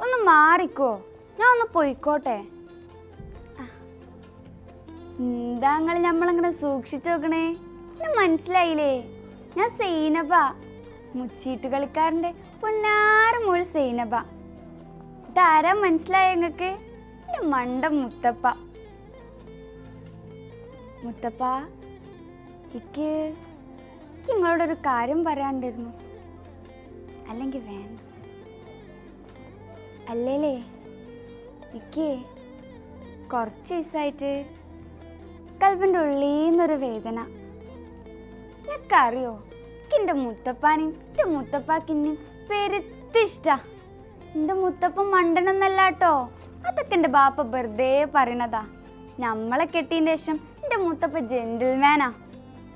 മാറിക്കോ. ഞാൻ ഒന്ന് പോയിക്കോട്ടെ. എന്താ നിങ്ങൾ നമ്മളങ്ങനെ സൂക്ഷിച്ചു നോക്കണേ? മനസ്സിലായില്ലേ? ഞാൻ സൈനബ. മുച്ചീട്ട് കളിക്കാരന്റെ പൊന്നാറ് മോൾ സൈനബ. ഇതാരാ മനസ്സിലായ നിങ്ങൾക്ക് എന്റെ മണ്ട മുത്തപ്പ. മുത്തപ്പ എനിക്ക് എനിക്ക് നിങ്ങളോടൊരു കാര്യം പറയാണ്ടിരുന്നു. അല്ലെങ്കിൽ വേണ്ട. അല്ലേലേ? എനിക്ക് കുറച്ച് ദിവസമായിട്ട് കൽപ്പന്റെ ഉള്ളിൽ നിന്നൊരു വേദന. ഞങ്ങൾക്ക് അറിയോ എനിക്ക് എന്റെ മുത്തപ്പാനും എന്റെ മുത്തപ്പാക്കിനും പെരുത്തിഷ്ട എന്റെ മുത്തപ്പൻ എന്നല്ല കേട്ടോ അതൊക്കെ എന്റെ ബാപ്പ വെറുതെ പറയണതാ. നമ്മളെ കെട്ടിയതിന്റെ ശേഷം എന്റെ മുത്തപ്പ ജെന്റിൽമാനാ.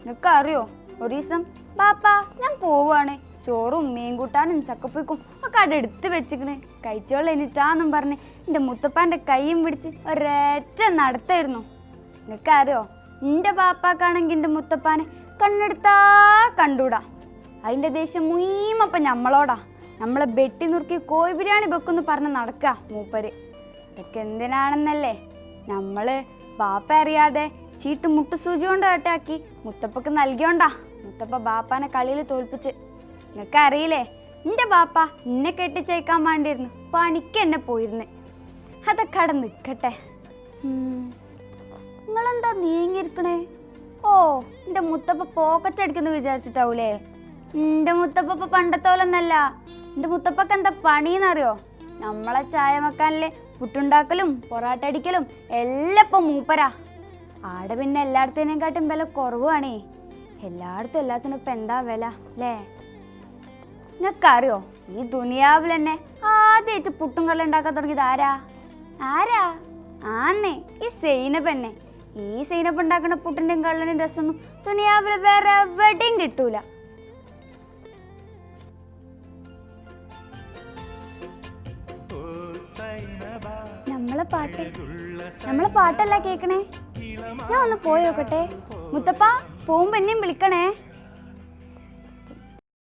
നിനക്ക് അറിയോ ഒരു ദിവസം ബാപ്പ ഞാൻ പോവുകയാണ് ചോറും മീൻ കൂട്ടാനും ചക്കപ്പുക്കും ഒക്കെ അവിടെ എടുത്ത് വെച്ചിക്കണ്. കഴിച്ചോളെ എനിട്ടാന്നും പറഞ്ഞ് എന്റെ മുത്തപ്പാന്റെ കൈയും പിടിച്ച് ഒരേറ്റ നടത്തായിരുന്നു. നിനക്കറിയോ? എന്റെ പാപ്പാക്കാണെങ്കിൽ എന്റെ മുത്തപ്പാനെ കണ്ണെടുത്താ കണ്ടൂടാ. അതിന്റെ ദേഷ്യം മുയ്മപ്പം നമ്മളോടാ നമ്മളെ ബെട്ടി നുറുക്കി കോഴി ബിരിയാണി വെക്കുമെന്ന് പറഞ്ഞ് നടക്കുക മൂപ്പര്. ഇതൊക്കെ എന്തിനാണെന്നല്ലേ? നമ്മൾ ബാപ്പ അറിയാതെ ചീട്ട് മുട്ട് സൂചി കൊണ്ട് കട്ടാക്കി മുത്തപ്പക്ക് നൽകിയോണ്ടാ. മുത്തപ്പ ബാപ്പാനെ കളിയിൽ തോൽപ്പിച്ച്. നിനക്ക് അറിയില്ലേ എന്റെ ബാപ്പ എന്നെ കെട്ടിച്ചേക്കാൻ വേണ്ടിയിരുന്നു. പണിക്ക് എന്നെ പോയിരുന്നെ. അതൊക്കെ അവിടെ നിൽക്കട്ടെ നിങ്ങളെന്താ നീങ്ങിയിരിക്കണേ? ഓ എന്റെ മുത്തപ്പ പോക്കറ്റ് അടിക്കുന്നു വിചാരിച്ചിട്ടാവൂലേ? എന്റെ മുത്തപ്പ പണ്ടത്തോലൊന്നല്ല പണ്ടത്തെ പോലൊന്നല്ല. എന്റെ മുത്തപ്പക്ക് എന്താ പണിയെന്നറിയോ? നമ്മളെ ചായ വെക്കാനല്ലേ പുട്ടുണ്ടാക്കലും പൊറാട്ട അടിക്കലും എല്ലാം ഇപ്പം മൂപ്പരാ. ആടെ പിന്നെ എല്ലായിടത്തേനേക്കാട്ടും വില കുറവാണേ. എല്ലായിടത്തും എല്ലാത്തിനും ഇപ്പം എന്താ വില അല്ലേ? നിങ്ങൾക്കറിയോ? ഈ ദുനിയാവിൽ തന്നെ ആദ്യമായിട്ട് പുട്ടും കള്ളം ഉണ്ടാക്കാൻ തുടങ്ങിയത് ആരാ? ആരാ? ആന്നേ ഈ സൈനബന്നെ. ഈ സൈനബ് ഉണ്ടാക്കുന്ന പുട്ടിന്റെയും കള്ളനും രസമൊന്നും ദുനിയാവിൽ വേറെ എവിടെയും കിട്ടൂല. നമ്മളെ പാട്ട് നമ്മളെ പാട്ടല്ല കേക്കണേ? ഞാൻ ഒന്ന് പോയി നോക്കട്ടെ. മുത്തപ്പ പോകുമ്പോ എന്നെയും വിളിക്കണേ.